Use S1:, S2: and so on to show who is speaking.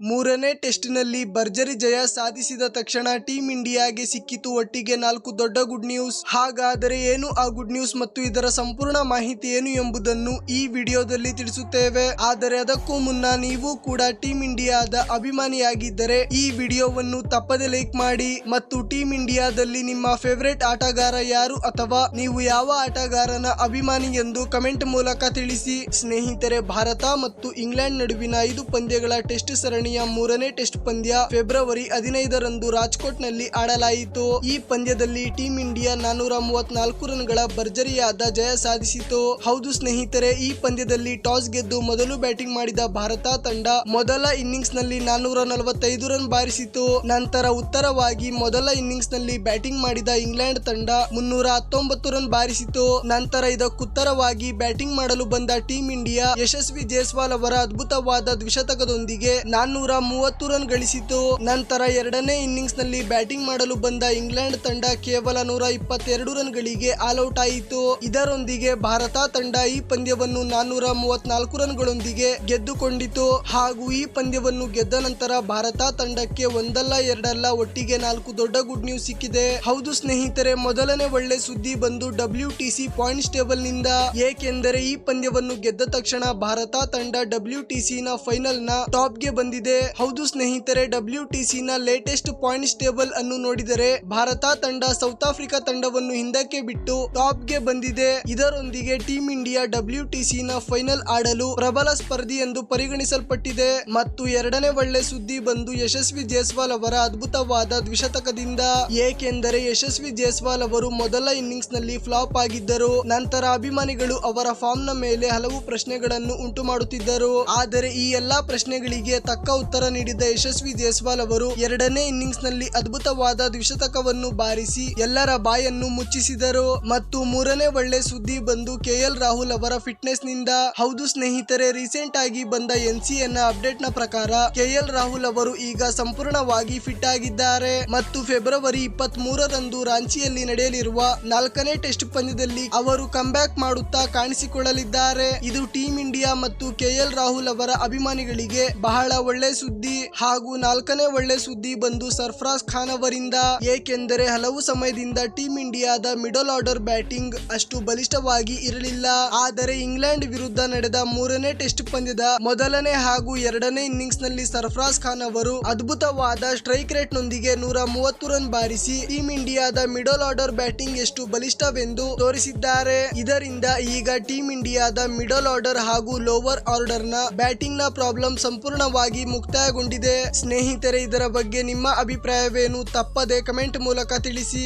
S1: ಮೂರನೇ ಟೆಸ್ಟ್ನಲ್ಲಿ ಭರ್ಜರಿ ಜಯ ಸಾಧಿಸಿದ ತಕ್ಷಣ ಟೀಂ ಇಂಡಿಯಾಗೆ ಸಿಕ್ಕಿತು ಒಟ್ಟಿಗೆ ನಾಲ್ಕು ದೊಡ್ಡ ಗುಡ್ ನ್ಯೂಸ್. ಹಾಗಾದರೆ ಏನು ಆ ಗುಡ್ ನ್ಯೂಸ್ ಮತ್ತು ಇದರ ಸಂಪೂರ್ಣ ಮಾಹಿತಿ ಏನು ಎಂಬುದನ್ನು ಈ ವಿಡಿಯೋದಲ್ಲಿ ತಿಳಿಸುತ್ತೇವೆ. ಆದರೆ ಅದಕ್ಕೂ ಮುನ್ನ ನೀವು ಕೂಡ ಟೀಂ ಇಂಡಿಯಾದ ಅಭಿಮಾನಿಯಾಗಿದ್ದರೆ ಈ ವಿಡಿಯೋವನ್ನು ತಪ್ಪದೆ ಲೈಕ್ ಮಾಡಿ ಮತ್ತು ಟೀಂ ಇಂಡಿಯಾದಲ್ಲಿ ನಿಮ್ಮ ಫೇವರೇಟ್ ಆಟಗಾರ ಯಾರು ಅಥವಾ ನೀವು ಯಾವ ಆಟಗಾರನ ಅಭಿಮಾನಿ ಎಂದು ಕಮೆಂಟ್ ಮೂಲಕ ತಿಳಿಸಿ. ಸ್ನೇಹಿತರೆ, ಭಾರತ ಮತ್ತು ಇಂಗ್ಲೆಂಡ್ ನಡುವಿನ ಐದು ಪಂದ್ಯಗಳ ಟೆಸ್ಟ್ ಸರಣಿಯ ಮೂರನೇ ಟೆಸ್ಟ್ ಪಂದ್ಯ ಫೆಬ್ರವರಿ ಹದಿನೈದರಂದು ರಾಜ್ಕೋಟ್ನಲ್ಲಿ ಆಡಲಾಯಿತು. ಈ ಪಂದ್ಯದಲ್ಲಿ ಟೀಂ ಇಂಡಿಯಾ ನಾನೂರ ಮೂವತ್ನಾಲ್ಕು ರನ್ಗಳ ಭರ್ಜರಿಯಾದ ಜಯ ಸಾಧಿಸಿತು. ಹೌದು ಸ್ನೇಹಿತರೆ, ಈ ಪಂದ್ಯದಲ್ಲಿ ಟಾಸ್ ಗೆದ್ದು ಮೊದಲು ಬ್ಯಾಟಿಂಗ್ ಮಾಡಿದ ಭಾರತ ತಂಡ ಮೊದಲ ಇನ್ನಿಂಗ್ಸ್ನಲ್ಲಿ ನಾನೂರ ನಲವತ್ತೈದು ರನ್ ಬಾರಿಸಿತು. ನಂತರ ಉತ್ತರವಾಗಿ ಮೊದಲ ಇನ್ನಿಂಗ್ಸ್ನಲ್ಲಿ ಬ್ಯಾಟಿಂಗ್ ಮಾಡಿದ ಇಂಗ್ಲೆಂಡ್ ತಂಡ ಮುನ್ನೂರ ಹತ್ತೊಂಬತ್ತು ರನ್ ಬಾರಿಸಿತು. ನಂತರ ಇದಕ್ಕುತ್ತರವಾಗಿ ಬ್ಯಾಟಿಂಗ್ ಮಾಡಲು ಬಂದ ಟೀಂ ಇಂಡಿಯಾ ಯಶಸ್ವಿ ಜೈಸ್ವಾಲ್ ಅವರ ಅದ್ಭುತವಾದ ದ್ವಿಶತಕದೊಂದಿಗೆ ನಾನ್ನೂರ ಮೂವತ್ತು ರನ್ ಗಳಿಸಿತು ನಂತರ ಎರಡನೇ ಇನ್ನಿಂಗ್ಸ್ನಲ್ಲಿ ಬ್ಯಾಟಿಂಗ್ ಮಾಡಲು ಬಂದ ಇಂಗ್ಲೆಂಡ್ ತಂಡ ಕೇವಲ ನೂರ ಇಪ್ಪತ್ತೆರಡು ರನ್ ಗಳಿಗೆ ಆಲ್ ಔಟ್ ಆಯಿತು. ಇದರೊಂದಿಗೆ ಭಾರತ ತಂಡ ಈ ಪಂದ್ಯವನ್ನು ನಾನ್ನೂರ ಮೂವತ್ನಾಲ್ಕು ರನ್ಗಳೊಂದಿಗೆ ಗೆದ್ದುಕೊಂಡಿತು. ಹಾಗೂ ಈ ಪಂದ್ಯವನ್ನು ಗೆದ್ದ ನಂತರ ಭಾರತ ತಂಡಕ್ಕೆ ಒಂದಲ್ಲ ಎರಡಲ್ಲ ಒಟ್ಟಿಗೆ ನಾಲ್ಕು ದೊಡ್ಡ ಗುಡ್ ನ್ಯೂಸ್ ಸಿಕ್ಕಿದೆ. ಹೌದು ಸ್ನೇಹಿತರೆ, ಮೊದಲನೇ ಒಳ್ಳೆ ಸುದ್ದಿ ಬಂದು ಡಬ್ಲ್ಯೂ ಟಿಸಿ ಪಾಯಿಂಟ್ಸ್ ಟೇಬಲ್ನಿಂದ ಏಕೆಂದರೆ ಈ ಪಂದ್ಯವನ್ನು ಗೆದ್ದ ತಕ್ಷಣ ಭಾರತ ತಂಡ ಡಬ್ಲ್ಯೂ ಟಿಸಿ ನ ಫೈನಲ್ನ ಟಾಪ್ಗೆ ಬಂದಿದೆ. ಹೌದು ಸ್ನೇಹಿತರೆ ಡಬ್ಲ್ಯೂ ಟಿಸಿ ನ ಲೇಟೆಸ್ಟ್ ಪಾಯಿಂಟ್ಸ್ ಟೇಬಲ್ ಅನ್ನು ನೋಡಿದರೆ, ಭಾರತ ತಂಡ ಸೌತ್ ಆಫ್ರಿಕಾ ತಂಡವನ್ನು ಹಿಂದಕ್ಕೆ ಬಿಟ್ಟು ಟಾಪ್ಗೆ ಬಂದಿದೆ. ಇದರೊಂದಿಗೆ ಟೀಂ ಇಂಡಿಯಾ ಡಬ್ಲ್ಯೂ ಟಿಸಿ ನ ಫೈನಲ್ ಆಡಲು ಪ್ರಬಲ ಸ್ಪರ್ಧಿ ಎಂದು ಪರಿಗಣಿಸಲ್ಪಟ್ಟಿದೆ. ಮತ್ತು ಎರಡನೇ ಒಳ್ಳೆ ಸುದ್ದಿ ಬಂದು ಯಶಸ್ವಿ ಜೈಸ್ವಾಲ್ ಅವರ ಅದ್ಭುತವಾದ ದ್ವಿಶತಕದಿಂದ. ಏಕೆಂದರೆ ಯಶಸ್ವಿ ಜೈಸ್ವಾಲ್ ಅವರು ಮೊದಲ ಇನ್ನಿಂಗ್ಸ್ನಲ್ಲಿ ಫ್ಲಾಪ್ ಆಗಿದ್ದರು. ನಂತರ ಅಭಿಮಾನಿಗಳು ಅವರ ಫಾರ್ಮ್ನ ಮೇಲೆ ಹಲವು ಪ್ರಶ್ನೆಗಳನ್ನು ಉಂಟು ಮಾಡುತ್ತಿದ್ದರು ಆದರೆ ಈ ಎಲ್ಲಾ ಪ್ರಶ್ನೆಗಳಿಗೆ ತಕ್ಕ ಉತ್ತರ ನೀಡಿದ ಯಶಸ್ವಿ ಜೈಸ್ವಾಲ್ ಅವರು ಎರಡನೇ ಇನ್ನಿಂಗ್ಸ್ನಲ್ಲಿ ಅದ್ಭುತವಾದ ದ್ವಿಶತಕವನ್ನು ಬಾರಿಸಿ ಎಲ್ಲರ ಬಾಯನ್ನು ಮುಚ್ಚಿಸಿದರು. ಮತ್ತು ಮೂರನೇ ಒಳ್ಳೆ ಸುದ್ದಿ ಬಂದು ಕೆಎಲ್ ರಾಹುಲ್ ಅವರ ಫಿಟ್ನೆಸ್ನಿಂದ ಹೌದು ಸ್ನೇಹಿತರೆ, ರೀಸೆಂಟ್ ಆಗಿ ಬಂದ ಎನ್ ಸಿ ಎನ್ ಅಪ್ಡೇಟ್ನ ಪ್ರಕಾರ ಕೆಎಲ್ ರಾಹುಲ್ ಅವರು ಈಗ ಸಂಪೂರ್ಣವಾಗಿ ಫಿಟ್ ಆಗಿದ್ದಾರೆ ಮತ್ತು ಫೆಬ್ರವರಿ ಇಪ್ಪತ್ತ್ ಮೂರರಂದು ರಾಂಚಿಯಲ್ಲಿ ನಡೆಯಲಿರುವ ನಾಲ್ಕನೇ ಟೆಸ್ಟ್ ಪಂದ್ಯದಲ್ಲಿ ಅವರು ಕಂಬ್ಯಾಕ್ ಮಾಡುತ್ತಾ ಕಾಣಿಸಿಕೊಳ್ಳಲಿದ್ದಾರೆ. ಇದು ಟೀಂ ಇಂಡಿಯಾ ಮತ್ತು ಕೆಎಲ್ ರಾಹುಲ್ ಅವರ ಅಭಿಮಾನಿಗಳಿಗೆ ಬಹಳ ಒಳ್ಳೆ ಸುದ್ದಿ ಹಾಗೂ ನಾಲ್ಕನೇ ಒಳ್ಳೆ ಸುದ್ದಿ ಬಂದು ಸರ್ಫರಾಜ್ ಖಾನ್ ಅವರಿಂದ ಏಕೆಂದರೆ ಹಲವು ಸಮಯದಿಂದ ಟೀಂ ಇಂಡಿಯಾದ ಮಿಡಲ್ ಆರ್ಡರ್ ಬ್ಯಾಟಿಂಗ್ ಅಷ್ಟು ಬಲಿಷ್ಠವಾಗಿ ಇರಲಿಲ್ಲ. ಆದರೆ ಇಂಗ್ಲೆಂಡ್ ವಿರುದ್ಧ ನಡೆದ ಮೂರನೇ ಟೆಸ್ಟ್ ಪಂದ್ಯದ ಮೊದಲನೇ ಹಾಗೂ ಎರಡನೇ ಇನ್ನಿಂಗ್ಸ್ನಲ್ಲಿ ಸರ್ಫರಾಜ್ ಖಾನ್ ಅವರು ಅದ್ಭುತವಾದ ಸ್ಟ್ರೈಕ್ ರೇಟ್ ನೊಂದಿಗೆ ನೂರ ಮೂವತ್ತು ರನ್ ಬಾರಿಸಿ ಟೀಮ್ ಇಂಡಿಯಾದ ಮಿಡಲ್ ಆರ್ಡರ್ ಬ್ಯಾಟಿಂಗ್ ಎಷ್ಟು ಬಲಿಷ್ಠವೆಂದು ತೋರಿಸಿದ್ದಾರೆ. ಇದರಿಂದ ಈಗ ಟೀಂ ಇಂಡಿಯಾದ ಮಿಡಲ್ ಆರ್ಡರ್ ಹಾಗೂ ಲೋವರ್ ಆರ್ಡರ್ನ ಬ್ಯಾಟಿಂಗ್ನ ಪ್ರಾಬ್ಲಮ್ ಸಂಪೂರ್ಣವಾಗಿ ಮುಕ್ತಾಯಗೊಂಡಿದೆ. ಸ್ನೇಹಿತರೆ ಇದರ ಬಗ್ಗೆ ನಿಮ್ಮ ಅಭಿಪ್ರಾಯವೇನು ತಪ್ಪದೆ ಕಮೆಂಟ್ ಮೂಲಕ ತಿಳಿಸಿ.